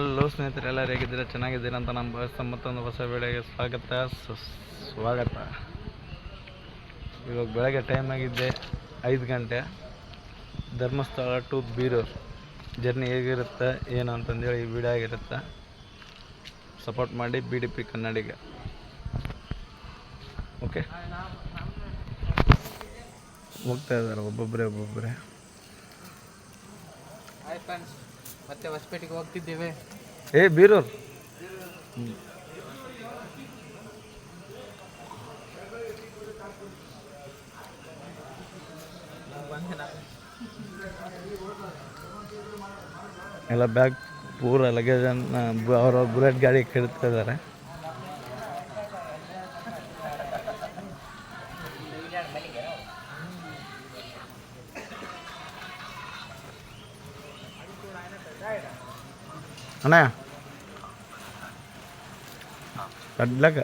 Hello ಸ್ನೇಹಿತರೆ, ಎಲ್ಲರೂ ಹೇಗಿದ್ದೀರಾ? ಚೆನ್ನಾಗಿದ್ದೀರಾ ಅಂತ ನಮ್ಮ ಭಾವಿಸ್ತಾ ಮತ್ತೊಂದು ಹೊಸ ಬೆಳೆಗೆ ಸ್ವಾಗತ. ಸ್ವಾಗತ. ಇವಾಗ ಬೆಳಗ್ಗೆ ಟೈಮ್ ಆಗಿದ್ದೆ ಐದು ಗಂಟೆ. ಧರ್ಮಸ್ಥಳ ಟು ಬೀರೂರು. ಜರ್ನಿ ಹೇಗಿರುತ್ತೆ, ಏನು ಅಂತಂದೇಳಿ ಈ ವಿಡಿಯೋ ಆಗಿರುತ್ತೆ. ಸಪೋರ್ಟ್ ಮಾಡಿ B D P Kannadiga. Okay ಹೋಗ್ತಾ ಇದ್ದಾರೆ ಒಬ್ಬೊಬ್ಬರೇ ಒಬ್ಬೊಬ್ಬರೇ ಮತ್ತೆ ಹೊಸಪೇಟೆಗೆ ಹೋಗ್ತಿದ್ದೇವೆ. ಏ ಬೀರೂರ್. ಎಲ್ಲ ಬ್ಯಾಗ್ ಪೂರ ಲಗೇಜನ್ನು ಅವ್ರವ್ರ ಬುಲೆಟ್ ಗಾಡಿ ಕೆಡ್ತಾ ಅಣ್ಣ? ಕಡ್ಲಕ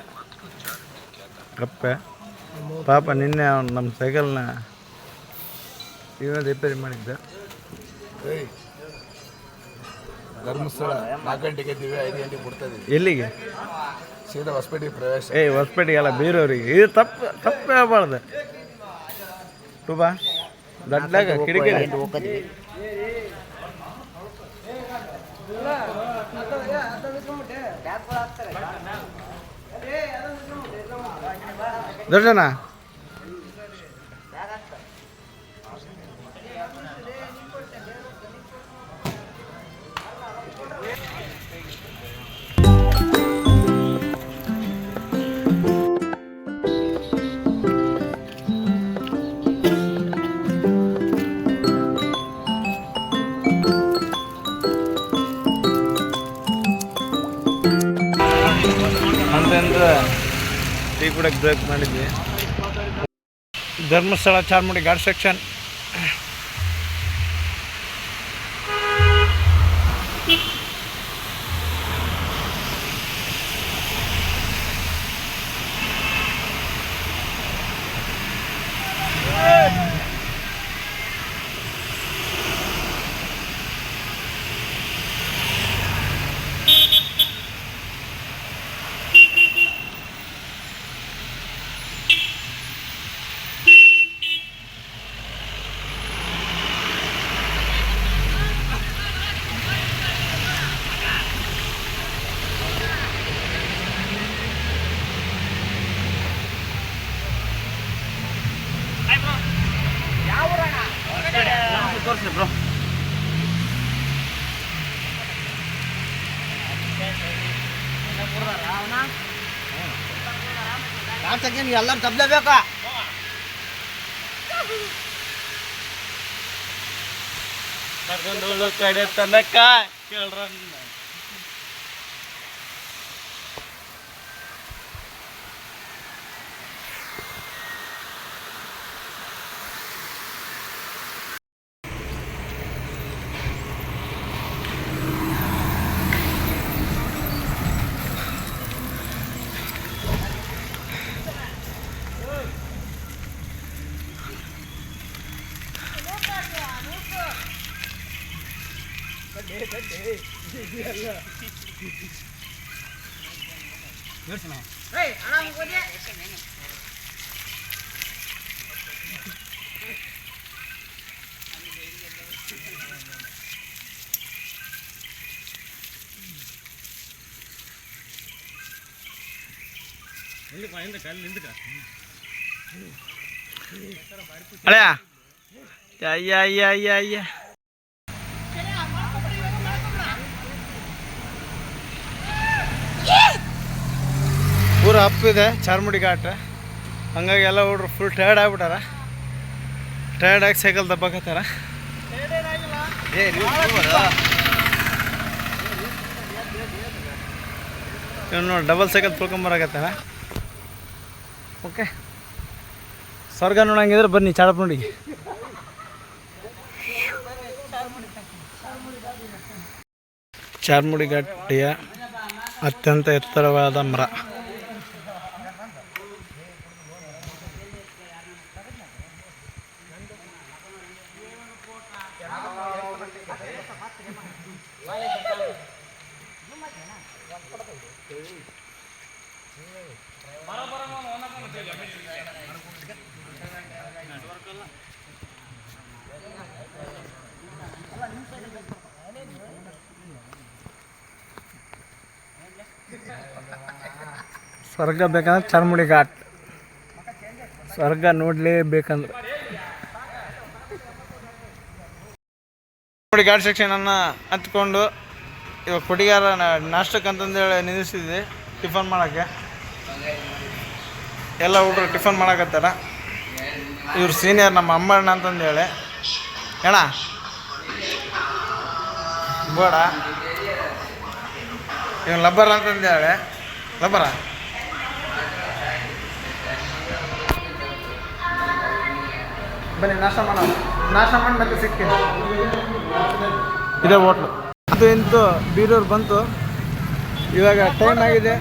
ಕಪ್ಪೆ. ಪಾಪ ನಿನ್ನೆ ಅವನು ನಮ್ಮ ಸೈಕಲ್ನ ಇವೇ ರಿಪೇರಿ ಮಾಡಿದ್ದ. ಧರ್ಮಸ್ಥಳ ನಾಲ್ಕು ಗಂಟೆಗೆ ಇದ್ದೀವಿ ಐದು ಗಂಟೆಗೆ ಬಿಡ್ತಾ ಎಲ್ಲಿಗೆ? ಸೀದಾ ಹೊಸಪೇಟೆಗೆ ಪ್ರವೇಶ. ಏಯ್ ಹೊಸಪೇಟೆಗೆಲ್ಲ ಬೀರೋರಿಗೆ. ಇದು ತಪ್ಪು ತಪ್ಪು ಹೇಳ್ಬಾರ್ದು ಟುಬಾ. ದಡ್ಡಾಗ ಕಿಡಿಕಿಡಿ ದರ್ಶನ. ಟೀ ಕೂಡ ಬ್ರೇಕ್ ಮಾಡಿದ್ವಿ. ಧರ್ಮಸ್ಥಳ ಚಾರ್ಮುಡಿ ಘಾಟ್ ಸೆಕ್ಷನ್ ಎಲ್ಲರೂ ತಪ್ಪಲೇಬೇಕಾ ಕರ್ಕೊಂಡು ಕಡೆ ತನಕ ಕೇಳ್ರ அலையா? ஐயா ஐயா ஐயா ஐயா. ಅಪ್ಪಿದೆ ಚಾರ್ಮುಡಿ ಘಾಟ್. ಹಂಗಾಗಿ ಎಲ್ಲ ಹುಡ್ರು ಫುಲ್ ಟಯರ್ಡ್ ಆಗ್ಬಿಟ್ಟಾರ. ಟಯರ್ಡ್ ಆಗಿ ಸೈಕಲ್ ದಬ್ಬಕತ್ತಾರ. ನೋಡಿ ಡಬಲ್ ಸೈಕಲ್ ತುಳ್ಕೊಂಬರಾಕತ್ತಾರ ಓಕೆ ಸ್ವರ್ಗ ನೋಡಂಗಿದ್ರೆ ಬನ್ನಿ ಚಾಡಪ್ನೋಡಿಗೆ ಚಾರ್ಮುಡಿ ಘಾಟಿಯ ಅತ್ಯಂತ ಎತ್ತರವಾದ ಮರ. ಸ್ವರ್ಗ ಬೇಕಂದ್ರೆ ಚಾರ್ಮುಡಿ ಘಾಟ್. ಸ್ವರ್ಗ ನೋಡಲೇಬೇಕಂದ್ರೆ. ಚಾರ್ಮುಡಿ ಸೆಕ್ಷನ್ ಸೆಕ್ಷನನ್ನು ಹತ್ಕೊಂಡು ಇವಾಗ ಕೊಡಿಗಾರ ನಾಷ್ಟಕ್ಕೆ ಅಂತಂದೇಳಿ ನಿಲ್ಲಿಸಿದ್ವಿ, ಟಿಫನ್ ಮಾಡೋಕ್ಕೆ. ಎಲ್ಲ ಹುಡುಗರು ಟಿಫನ್ ಮಾಡಕತ್ತಾರ. ಇವ್ರ ಸೀನಿಯರ್ ನಮ್ಮ ಅಮ್ಮಣ್ಣ ಅಂತಂದೇಳಿ. ಅಣ್ಣ ಬೋಡ. ಇವ್ ಲಬ್ಬರ ಅಂತಂದೇಳಿ. ಲಬ್ಬರ? ಬನ್ನಿ, ನಾಷ್ಟ ಮಾಡೋಣ. ನಾಷ್ಟ ಮಾಡಿ ಮತ್ತೆ ಇದೇ ಹೋಟ್ಲು. ಅದು ಇಂತು ಬೀರೂರು ಬಂತು. ಇವಾಗ ಟೈಮ್ ಆಗಿದೆ.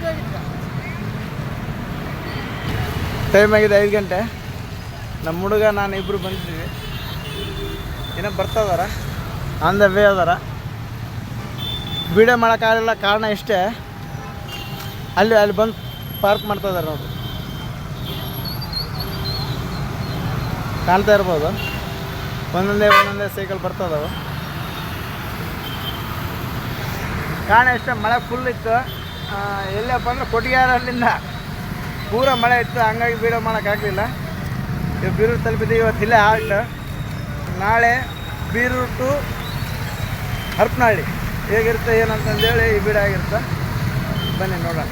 ಟೈಮ್ ಆಗಿದೆ ಐದು ಗಂಟೆ. ನಮ್ಮ ಹುಡುಗ, ನಾನು ಇಬ್ಬರು ಬಂದಿದ್ದೀವಿ. ಏನೋ ಬರ್ತಾ ಆನ್ ದ ವೇ ಅದಾರ ವೀಡಿಯೋ ಮಾಡೋಕ್ಕಾಗಲಿಲ್ಲ ಕಾರಣ ಇಷ್ಟೇ. ಅಲ್ಲಿ ಅಲ್ಲಿ ಬಂದು ಪಾರ್ಕ್ ಮಾಡ್ತಾ ಇದ್ದಾರೆ ನೋಡಿ. ಕಾಣ್ತಾ ಇರ್ಬೋದು. ಒಂದೊಂದೇ ಒಂದೊಂದೇ ಸೈಕಲ್ ಬರ್ತದಾವೆ ಕಾರಣ ಎಷ್ಟೇ ಮಳೆ ಫುಲ್ ಇತ್ತು. ಎಲ್ಲಪ್ಪ ಅಂದ್ರೆ ಕೊಟ್ಟಿಗೆಹಾರಲ್ಲಿಂದ ಪೂರ ಮಳೆ ಇತ್ತು, ಹಂಗಾಗಿ ವೀಡಿಯೋ ಮಾಡೋಕ್ಕಾಗಲಿಲ್ಲ ಇವಾಗ ಬೀರೂರು ತಲುಪಿದ್ದೀವಿ ಇವತ್ತು ಇಲ್ಲೇ ಹಾಲ್ಟ್ ನಾಳೆ ಬೀರೂರು ಟು ಹರಪನಹಳ್ಳಿ. ಹೇಗಿರುತ್ತೆ, ಏನಂತಂದೇಳಿ ಈ ಬೀಡಾಗಿರುತ್ತೆ ಬನ್ನಿ ನೋಡೋಣ.